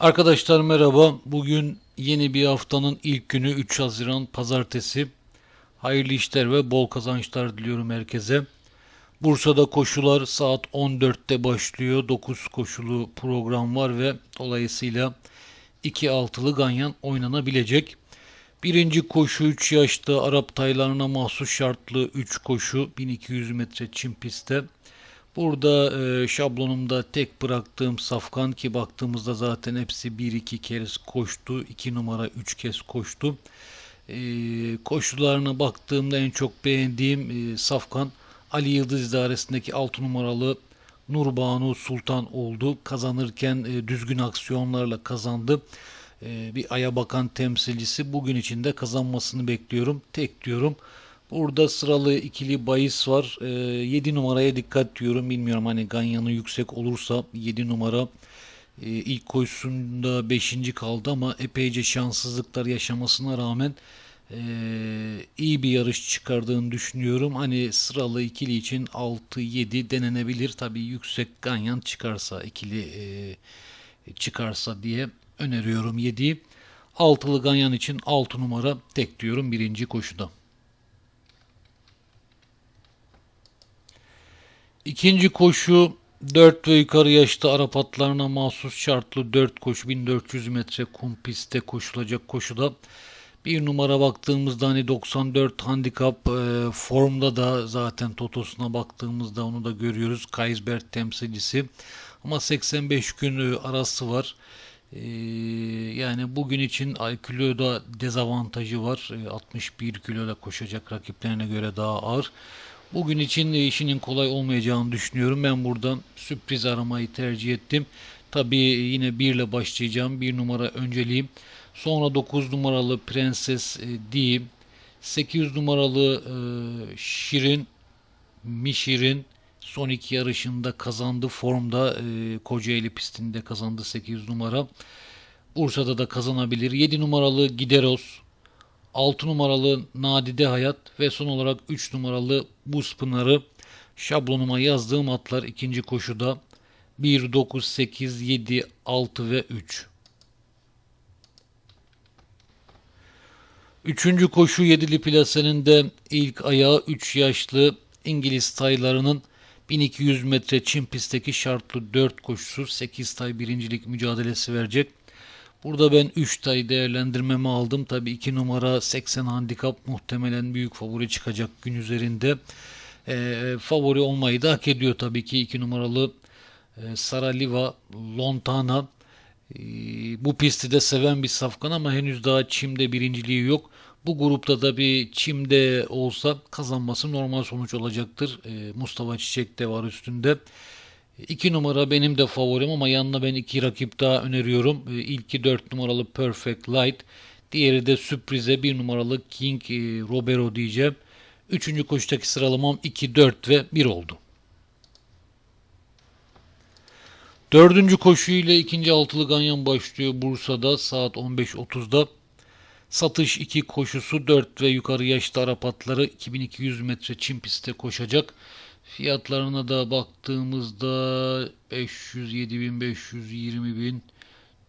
Arkadaşlar merhaba. Bugün yeni bir haftanın ilk günü 3 Haziran Pazartesi. Hayırlı işler ve bol kazançlar diliyorum herkese. Bursa'da koşular saat 14'te başlıyor. 9 koşulu program var ve dolayısıyla 2 altılı ganyan oynanabilecek. Birinci koşu 3 yaşta Arap taylarına mahsus şartlı 3 koşu 1200 metre çim pistte. Burada e, şablonumda tek bıraktığım safkan ki baktığımızda zaten hepsi 1-2 kez koştu. 2 numara 3 kez koştu. E, koşularına baktığımda en çok beğendiğim e, safkan Ali Yıldız idaresindeki 6 numaralı Nurbanu Sultan oldu. Kazanırken e, düzgün aksiyonlarla kazandı. E, bir aya bakan temsilcisi bugün içinde kazanmasını bekliyorum. Tek diyorum. Burada sıralı ikili bahis var. E, 7 numaraya dikkat diyorum. Bilmiyorum hani ganyanı yüksek olursa 7 numara e, ilk koşusunda 5. kaldı ama epeyce şanssızlıklar yaşamasına rağmen e, iyi bir yarış çıkardığını düşünüyorum. Hani sıralı ikili için 6-7 denenebilir. Tabii yüksek ganyan çıkarsa ikili e, çıkarsa diye öneriyorum 7'yi. Altılı ganyan için 6 numara tek diyorum birinci koşuda. İkinci koşu 4 ve yukarı yaşta Arap atlarına mahsus şartlı 4 koşu 1400 metre kum pistte koşulacak koşuda bir numara baktığımızda hani 94 handikap e, formda da zaten totosuna baktığımızda onu da görüyoruz. Kaysberg temsilcisi ama 85 gün e, arası var. E, yani bugün için kiloda dezavantajı var. E, 61 kiloda koşacak rakiplerine göre daha ağır. Bugün için de işinin kolay olmayacağını düşünüyorum. Ben buradan sürpriz aramayı tercih ettim. Tabii yine 1 ile başlayacağım. 1 numara önceliğim. Sonra 9 numaralı Prenses e, diyeyim. 8 numaralı e, Şirin Mişirin son iki yarışında kazandı. Formda e, Kocaeli pistinde kazandı 8 numara. Bursa'da da kazanabilir. 7 numaralı Gideros 6 numaralı Nadide Hayat ve son olarak 3 numaralı Buz Pınarı şablonuma yazdığım atlar ikinci koşuda 1, 9, 8, 7, 6 ve 3. Üçüncü koşu yedili plasenin de ilk ayağı 3 yaşlı İngiliz taylarının 1200 metre çim pistteki şartlı 4 koşusu 8 tay birincilik mücadelesi verecek. Burada ben 3 tay değerlendirmemi aldım. Tabii 2 numara 80 handikap muhtemelen büyük favori çıkacak gün üzerinde. E, favori olmayı da hak ediyor tabii ki 2 numaralı e, Saraliva Lontana. E, bu pisti de seven bir safkan ama henüz daha çimde birinciliği yok. Bu grupta da bir çimde olsa kazanması normal sonuç olacaktır. E, Mustafa Çiçek de var üstünde. 2 numara benim de favorim ama yanına ben iki rakip daha öneriyorum. E, İlki 4 numaralı Perfect Light. Diğeri de sürprize 1 numaralı King e, Robero diyeceğim. Üçüncü koşudaki sıralamam 2, 4 ve 1 oldu. Dördüncü koşu ile ikinci altılı ganyan başlıyor Bursa'da saat 15.30'da. Satış 2 koşusu 4 ve yukarı yaşlı Arap atları 2200 metre çim pistte koşacak. Fiyatlarına da baktığımızda 500, 7000, 520 bin,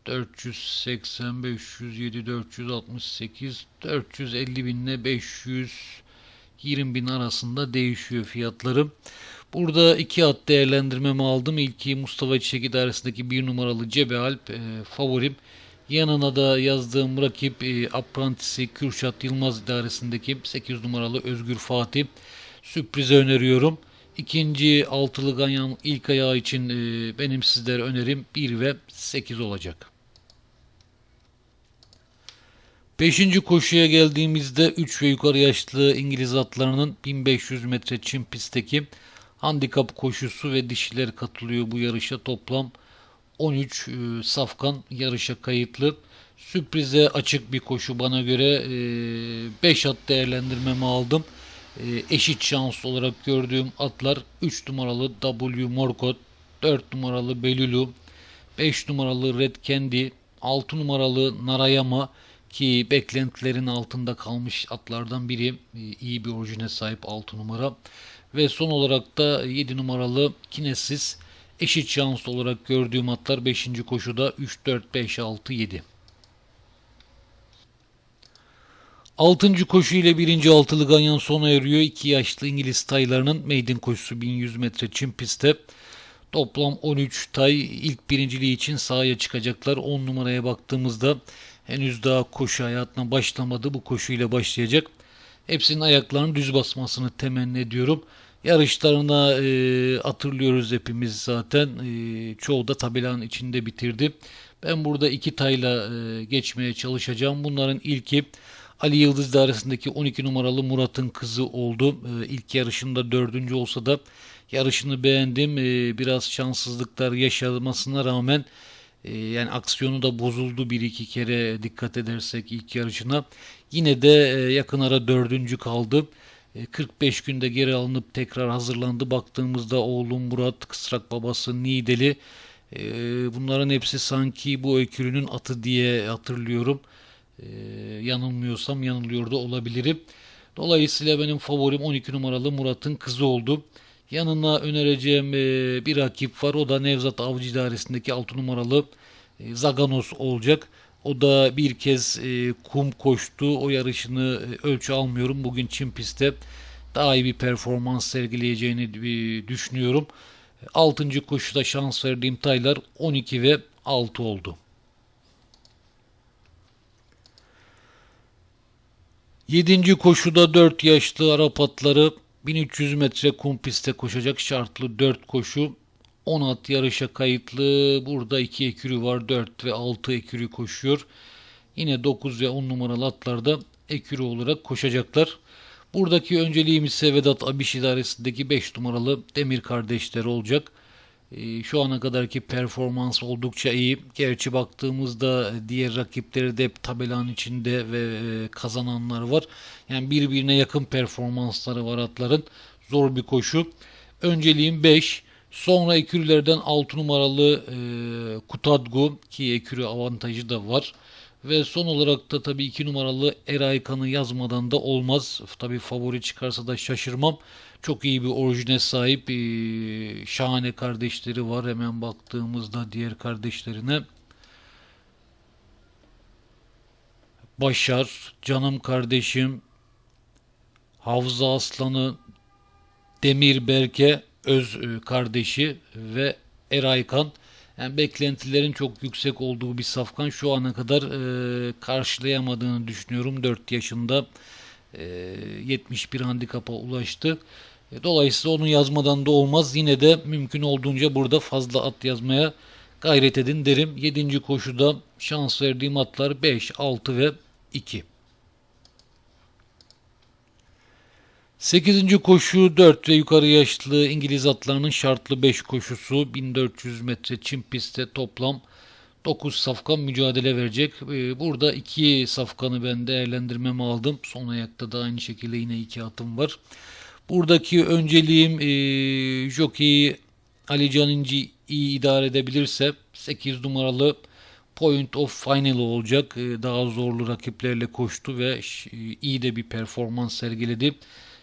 480, 507, 468, 450 bin ile 520 bin arasında değişiyor fiyatları. Burada iki at değerlendirmemi aldım. İlki Mustafa Çiçek idaresindeki bir numaralı Cebe Alp e, favorim. Yanına da yazdığım rakip e, Aprantisi Kürşat Yılmaz idaresindeki 8 numaralı Özgür Fatih. Sürprize öneriyorum. İkinci altılı ganyan ilk ayağı için e, benim sizlere önerim 1 ve 8 olacak. Beşinci koşuya geldiğimizde 3 ve yukarı yaşlı İngiliz atlarının 1500 metre çim pistteki handikap koşusu ve dişiler katılıyor bu yarışa. Toplam 13 e, safkan yarışa kayıtlı. Sürprize açık bir koşu bana göre 5 e, at değerlendirmemi aldım. E, eşit şans olarak gördüğüm atlar 3 numaralı W Morkot, 4 numaralı Belulu, 5 numaralı Red Candy, 6 numaralı Narayama ki beklentilerin altında kalmış atlardan biri iyi bir orijine sahip 6 numara ve son olarak da 7 numaralı Kinesis eşit şanslı olarak gördüğüm atlar 5. koşuda 3, 4, 5, 6, 7. Altıncı koşu ile birinci altılı ganyan sona eriyor. İki yaşlı İngiliz taylarının maiden koşusu 1100 metre çim pistte. Toplam 13 tay ilk birinciliği için sahaya çıkacaklar. 10 numaraya baktığımızda henüz daha koşu hayatına başlamadı. Bu koşuyla başlayacak. Hepsinin ayaklarının düz basmasını temenni ediyorum. Yarışlarına e, hatırlıyoruz hepimiz zaten. E, çoğu da tabelanın içinde bitirdi. Ben burada iki tayla e, geçmeye çalışacağım. Bunların ilki Ali Yıldız dairesindeki 12 numaralı Murat'ın kızı oldu. E, ilk yarışında dördüncü olsa da yarışını beğendim. E, biraz şanssızlıklar yaşamasına rağmen e, yani aksiyonu da bozuldu bir iki kere dikkat edersek ilk yarışına. Yine de e, yakın ara dördüncü kaldı. 45 günde geri alınıp tekrar hazırlandı. Baktığımızda oğlum Murat, kısrak babası Nideli. Bunların hepsi sanki bu öykürünün atı diye hatırlıyorum. Yanılmıyorsam yanılıyor da olabilirim. Dolayısıyla benim favorim 12 numaralı Murat'ın kızı oldu. Yanına önereceğim bir rakip var. O da Nevzat Avcı İdaresi'ndeki 6 numaralı Zaganos olacak. O da bir kez e, kum koştu. O yarışını e, ölçü almıyorum. Bugün çim pistte daha iyi bir performans sergileyeceğini e, düşünüyorum. 6. koşuda şans verdiğim taylar 12 ve 6 oldu. 7. koşuda 4 yaşlı Arap atları 1300 metre kum pistte koşacak şartlı 4 koşu 10 at yarışa kayıtlı. Burada 2 ekürü var. 4 ve 6 ekürü koşuyor. Yine 9 ve 10 numaralı atlarda ekürü olarak koşacaklar. Buradaki önceliğimiz ise Vedat Abiş idaresindeki 5 numaralı Demir kardeşleri olacak. Ee, şu ana kadarki performans oldukça iyi. Gerçi baktığımızda diğer rakipleri de hep tabelanın içinde ve e, kazananlar var. Yani birbirine yakın performansları var atların. Zor bir koşu. Önceliğim 5. Sonra ekürülerden 6 numaralı e, Kutadgu ki ekürü avantajı da var. Ve son olarak da tabii 2 numaralı Eraykan'ı yazmadan da olmaz. Tabii favori çıkarsa da şaşırmam. Çok iyi bir orijine sahip e, şahane kardeşleri var. Hemen baktığımızda diğer kardeşlerine. Başar, canım kardeşim, Havza Aslanı, Demir Berke öz e, kardeşi ve Eraykan. Yani beklentilerin çok yüksek olduğu bir safkan şu ana kadar e, karşılayamadığını düşünüyorum. 4 yaşında e, 71 handikapa ulaştı. E, dolayısıyla onu yazmadan da olmaz. Yine de mümkün olduğunca burada fazla at yazmaya gayret edin derim. 7. koşuda şans verdiğim atlar 5, 6 ve 2. 8. koşu 4 ve yukarı yaşlı İngiliz atlarının şartlı 5 koşusu 1400 metre çim pistte toplam 9 safkan mücadele verecek. Ee, burada 2 safkanı ben değerlendirmeme aldım. Son ayakta da aynı şekilde yine 2 atım var. Buradaki önceliğim e, jockey Ali Caninci iyi idare edebilirse 8 numaralı Point of Final olacak. Ee, daha zorlu rakiplerle koştu ve iyi de bir performans sergiledi.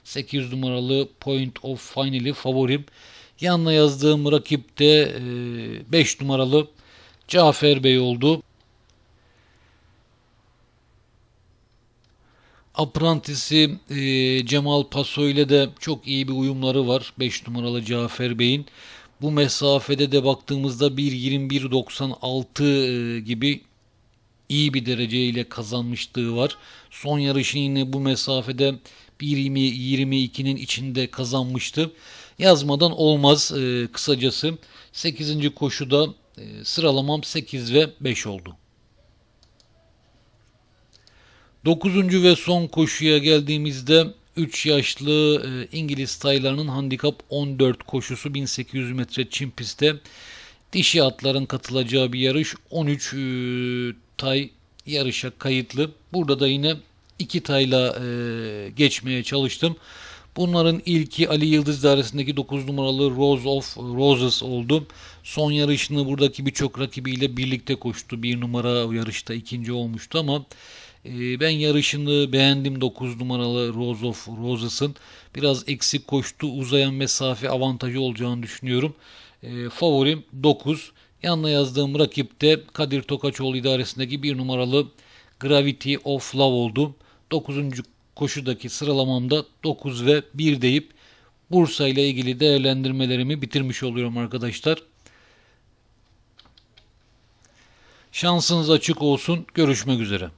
8 numaralı Point of Final'i favorim. Yanına yazdığım rakip de 5 e, numaralı Cafer Bey oldu. Aprantisi e, Cemal Paso ile de çok iyi bir uyumları var. 5 numaralı Cafer Bey'in. Bu mesafede de baktığımızda 1.21.96 e, gibi iyi bir dereceyle kazanmışlığı var. Son yarışını yine bu mesafede 1.20-22'nin içinde kazanmıştı. Yazmadan olmaz e, kısacası. 8. koşuda e, sıralamam 8 ve 5 oldu. 9. ve son koşuya geldiğimizde 3 yaşlı e, İngiliz taylarının handikap 14 koşusu 1800 metre çim pistte dişi atların katılacağı bir yarış 13 e, tay yarışa kayıtlı. Burada da yine iki tayla e, geçmeye çalıştım. Bunların ilki Ali Yıldız dairesindeki 9 numaralı Rose of Roses oldu. Son yarışını buradaki birçok rakibiyle birlikte koştu. Bir numara yarışta ikinci olmuştu ama ben yarışını beğendim 9 numaralı Rose of Roses'ın. Biraz eksik koştu. Uzayan mesafe avantajı olacağını düşünüyorum. E, favorim 9. Yanına yazdığım rakip de Kadir Tokaçoğlu idaresindeki bir numaralı Gravity of Love oldu. 9. koşudaki sıralamamda 9 ve 1 deyip Bursa ile ilgili değerlendirmelerimi bitirmiş oluyorum arkadaşlar. Şansınız açık olsun. Görüşmek üzere.